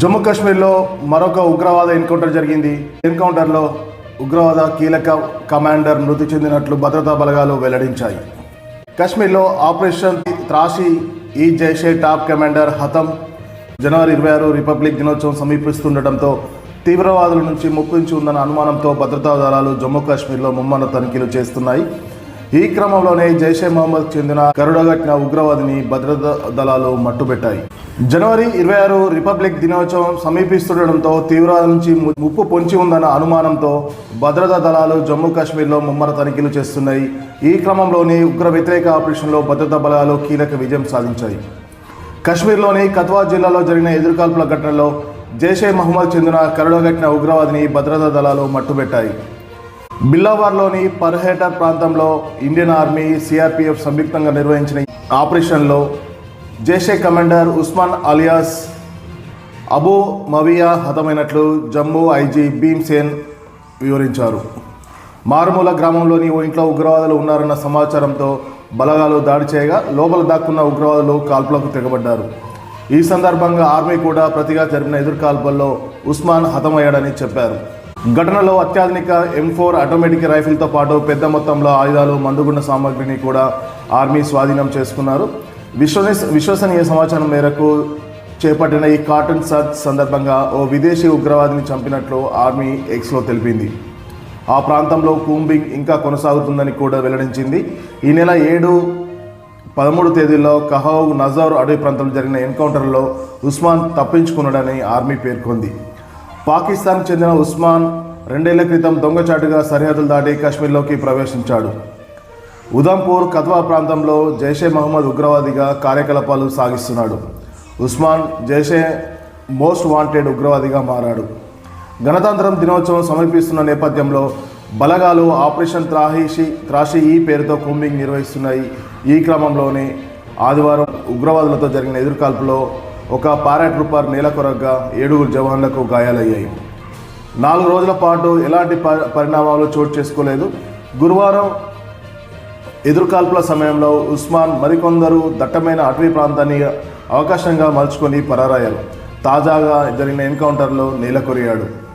జమ్మూ కాశ్మీర్లో మరొక ఉగ్రవాద ఎన్కౌంటర్ జరిగింది. ఎన్కౌంటర్లో ఉగ్రవాద కీలక కమాండర్ మృతి చెందినట్లు భద్రతా బలగాలు వెల్లడించాయి. కాశ్మీర్లో ఆపరేషన్ త్రాసి ఈ జైషే టాప్ కమాండర్ హతం జనవరి ఇరవై ఆరు రిపబ్లిక్ దినోత్సవం సమీపిస్తుండటంతో తీవ్రవాదుల నుంచి ముప్పించి ఉందన్న అనుమానంతో భద్రతా దళాలు జమ్మూ కాశ్మీర్లో ముమ్మన తనిఖీలు చేస్తున్నాయి. ఈ క్రమంలోనే జైషే మహమ్మద్ చెందిన కరుడగట్టిన ఉగ్రవాదిని భద్రతా దళాలు మట్టుబెట్టాయి. జనవరి ఇరవై ఆరు రిపబ్లిక్ దినోత్సవం సమీపిస్తుండటంతో తీవ్రవాద నుంచి ముప్పు పొంచి ఉందన్న అనుమానంతో భద్రతా దళాలు జమ్మూ కాశ్మీర్లో ముమ్మర తనిఖీలు చేస్తున్నాయి. ఈ క్రమంలోనే ఉగ్ర వ్యతిరేక ఆపరేషన్లో భద్రతా బలాలు కీలక విజయం సాధించాయి. కశ్మీర్లోని కత్వా జిల్లాలో జరిగిన ఎదురుకాల్పుల ఘటనలో జైషే మహమ్మద్ చెందిన కరుడగట్టిన ఉగ్రవాదిని భద్రతా దళాలు మట్టుబెట్టాయి. బిల్లావార్లోని పర్హేటర్ ప్రాంతంలో ఇండియన్ ఆర్మీ సిఆర్పిఎఫ్ సంయుక్తంగా నిర్వహించిన ఆపరేషన్లో జైషే కమాండర్ ఉస్మాన్ అలియాస్ అబూ మవియా హతమైనట్లు జమ్మూ ఐజీ భీమ్సేన్ వివరించారు. మారుమూల గ్రామంలోని ఓ ఇంట్లో ఉగ్రవాదులు ఉన్నారన్న సమాచారంతో బలగాలు దాడి చేయగా లోపల దాక్కున్న ఉగ్రవాదులు కాల్పులకు తెగబడ్డారు. ఈ సందర్భంగా ఆర్మీ కూడా ప్రతిగా జరిపిన ఎదురుకాల్పుల్లో ఉస్మాన్ హతమయ్యాడని చెప్పారు. ఘటనలో అత్యాధునిక ఎం ఫోర్ ఆటోమేటిక్ రైఫిల్తో పాటు పెద్ద మొత్తంలో ఆయుధాలు మందుగుండ సామాగ్రిని కూడా ఆర్మీ స్వాధీనం చేసుకున్నారు. విశ్వస విశ్వసనీయ సమాచారం మేరకు చేపట్టిన ఈ కాటన్ సర్చ్ సందర్భంగా ఓ విదేశీ ఉగ్రవాదిని చంపినట్లు ఆర్మీ ఎక్స్లో తెలిపింది. ఆ ప్రాంతంలో కూంబింగ్ ఇంకా కొనసాగుతుందని కూడా వెల్లడించింది. ఈ నెల ఏడు పదమూడు తేదీల్లో కహౌ నజౌర్ అడవి ప్రాంతంలో జరిగిన ఎన్కౌంటర్లో ఉస్మాన్ తప్పించుకున్నాడని ఆర్మీ పేర్కొంది. పాకిస్తాన్ చెందిన ఉస్మాన్ రెండేళ్ళ క్రితం దొంగచాటుగా సరిహద్దులు దాటి కాశ్మీర్లోకి ప్రవేశించాడు. ఉదంపూర్ కత్వా ప్రాంతంలో జైషే మహమ్మద్ ఉగ్రవాదిగా కార్యకలాపాలు సాగిస్తున్నాడు. ఉస్మాన్ జైషే మోస్ట్ వాంటెడ్ ఉగ్రవాదిగా మారాడు. గణతంత్రం దినోత్సవం సమీపిస్తున్న నేపథ్యంలో బలగాలు ఆపరేషన్ త్రాహిషి త్రాషి ఈ పేరుతో కూంబింగ్ నిర్వహిస్తున్నాయి. ఈ క్రమంలోనే ఆదివారం ఉగ్రవాదులతో జరిగిన ఎదుర్కాల్పులో ఒక పారాట్రూపర్ నేలకొరగ్గా ఏడుగురు జవాన్లకు గాయాలయ్యాయి. నాలుగు రోజుల పాటు ఎలాంటి పరిణామాలు చోటు చేసుకోలేదు. గురువారం ఎదురుకాల్పుల సమయంలో ఉస్మాన్ మరికొందరు దట్టమైన అటవీ ప్రాంతాన్ని అవకాశంగా మలుచుకొని పరారయ్యారు తాజాగా జరిగిన ఎన్కౌంటర్లో నేలకొరియాడు